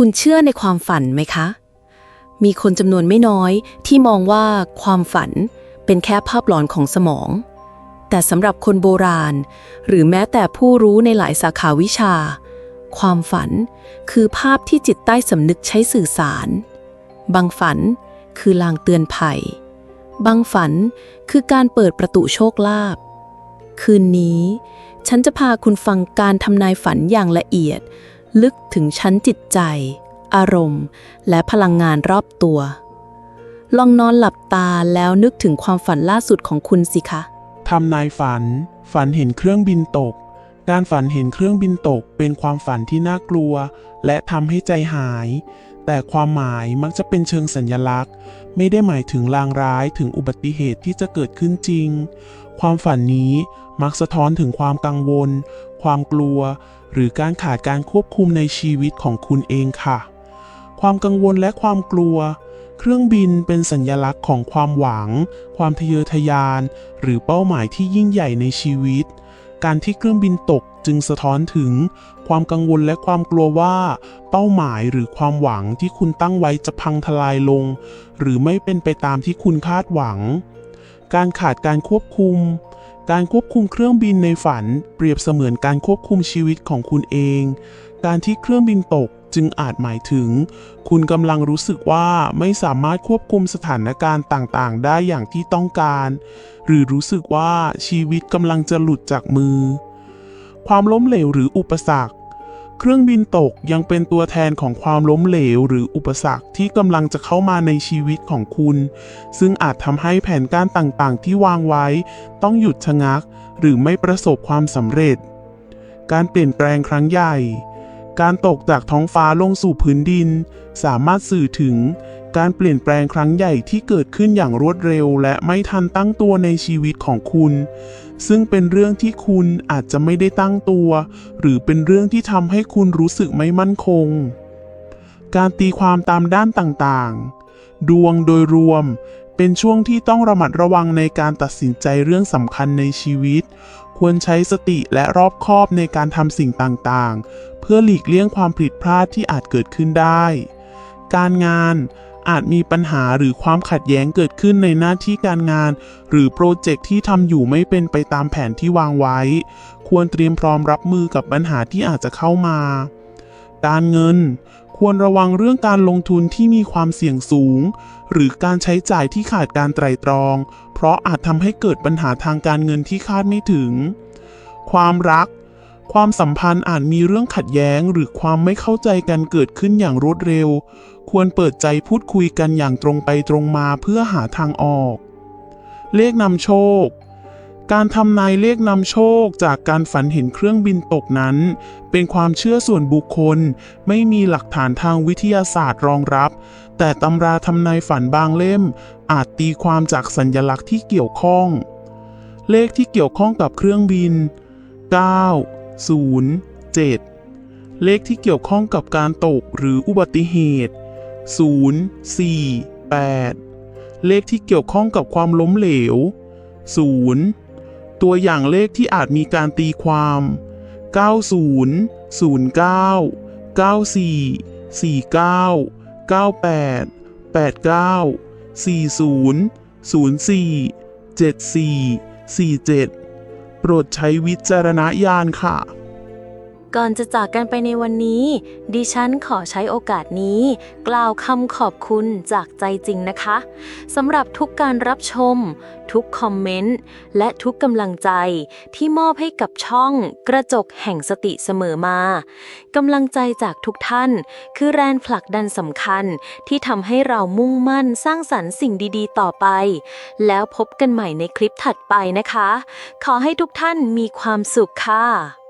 คุณเชื่อในความฝันไหมคะ มีคนจำนวนไม่น้อยที่มองว่าความฝันเป็นแค่ภาพหลอนของสมอง แต่สำหรับคนโบราณ หรือแม้แต่ผู้รู้ในหลายสาขาวิชา ความฝันคือภาพที่จิตใต้สำนึกใช้สื่อสาร บางฝันคือลางเตือนภัย บางฝันคือการเปิดประตูโชคลาภ คืนนี้ ฉันจะพาคุณฟังการทำนายฝันอย่างละเอียด ลึกถึงชั้นจิตใจ อารมณ์ และพลังงานรอบตัว ลองนอนหลับตาแล้วนึกถึงความฝันล่าสุดของคุณสิคะทำนายฝัน ฝันเห็นเครื่องบินตก การฝันเห็นเครื่องบินตกเป็นความฝันที่น่ากลัว และทำให้ใจหาย แต่ความหมายมักจะเป็นเชิงสัญญลักษณ์ ไม่ได้หมายถึงลางร้ายถึงอุบัติเหตุที่จะเกิดขึ้นจริง ความฝันนี้มักสะท้อนถึงความกังวล ความกลัว หรือการขาดการควบคุมในชีวิตของคุณเองค่ะ ความกังวลและความกลัว เครื่องบินเป็นสัญญลักษณ์ของความหวัง ความทะเยอทะยาน หรือเป้าหมายที่ยิ่งใหญ่ในชีวิต การที่เครื่องบินตกจึงสะท้อนถึง ความกังวลและความกลัวว่า เป้าหมายหรือความหวังที่คุณตั้งไว้จะพังทลายลง หรือไม่เป็นไปตามที่คุณคาดหวัง การขาดการควบคุม การควบคุมเครื่องบินในฝันเปรียบเสมือนการควบคุมชีวิตของคุณเอง การที่เครื่องบินตกจึงอาจหมายถึง คุณกำลังรู้สึกว่าไม่สามารถควบคุมสถานการณ์ต่างๆ ได้อย่างที่ต้องการ หรือรู้สึกว่าชีวิตกำลังจะหลุดจากมือ ความล้มเหลวหรืออุปสรรค เครื่องบินตกยังเป็นตัวแทนของความล้มเหลวหรืออุปสรรคที่กำลังจะเข้ามาในชีวิตของคุณ ซึ่งอาจทำให้แผนการต่างๆ ที่วางไว้ ต้องหยุดชะงัก หรือไม่ประสบความสำเร็จ การเปลี่ยนแปลงครั้งใหญ่ การตกจากท้องฟ้าลงสู่พื้นดิน สามารถสื่อถึง การเปลี่ยนแปลงครั้งใหญ่ที่เกิดขึ้นอย่างรวดเร็ว และไม่ทันตั้งตัวในชีวิตของคุณ ซึ่งเป็นเรื่องที่คุณอาจจะไม่ได้ตั้งตัว หรือเป็นเรื่องที่ทำให้คุณรู้สึกไม่มั่นคง การตีความตามด้านต่างๆ ดวงโดยรวม เป็นช่วงที่ต้องระมัดระวังในการตัดสินใจเรื่องสำคัญในชีวิต ควรใช้สติและรอบคอบในการทำสิ่งต่างๆ เพื่อหลีกเลี่ยงความผิดพลาดที่อาจเกิดขึ้นได้การงาน อาจมีปัญหาหรือความขัดแย้งเกิดขึ้นในหน้าที่การงาน หรือโปรเจกต์ที่ทำอยู่ไม่เป็นไปตามแผนที่วางไว้ ควรเตรียมพร้อมรับมือกับปัญหาที่อาจจะเข้ามา การเงิน ควรระวังเรื่องการลงทุนที่มีความเสี่ยงสูง หรือการใช้จ่ายที่ขาดการไตร่ตรอง เพราะอาจทำให้เกิดปัญหาทางการเงินที่คาดไม่ถึง ความรัก ความสัมพันธ์อาจมีเรื่องขัดแย้งหรือความไม่เข้าใจกันเกิดขึ้นอย่างรวดเร็ว ควรเปิดใจพูดคุยกันอย่างตรงไปตรงมาเพื่อหาทางออก เลขนำโชค การทำนายเลขนำโชคจากการฝันเห็นเครื่องบินตกนั้น เป็นความเชื่อส่วนบุคคล ไม่มีหลักฐานทางวิทยาศาสตร์รองรับ แต่ตำราทำนายฝันบางเล่ม อาจตีความจากสัญลักษณ์ที่เกี่ยวข้อง เลขที่เกี่ยวข้องกับเครื่องบิน9 0 7 เลขที่เกี่ยวข้องกับการตกหรืออุบัติเหตุ 0 4 8 เลขที่เกี่ยวข้องกับความล้มเหลว 0 ตัวอย่างเลขที่อาจมีการตีความ 90 09 94 49 98 89 40 04 74 47 ปรดใช้วิจารณญาณค่ะ ก่อนจะจากกันไปในวันนี้ ดิฉันขอใช้โอกาสนี้ กล่าวคำขอบคุณจากใจจริงนะคะสำหรับทุกการรับชม ทุกคอมเมนต์ และทุกกำลังใจที่มอบให้กับช่องกระจกแห่งสติเสมอมากำลังใจจากทุกท่าน คือแรงผลักดันสำคัญที่ทำให้เรามุ่งมั่นสร้างสรรค์สิ่งดีๆ ต่อไป แล้วพบกันใหม่ในคลิปถัดไปนะคะ ขอให้ทุกท่านมีความสุขค่ะ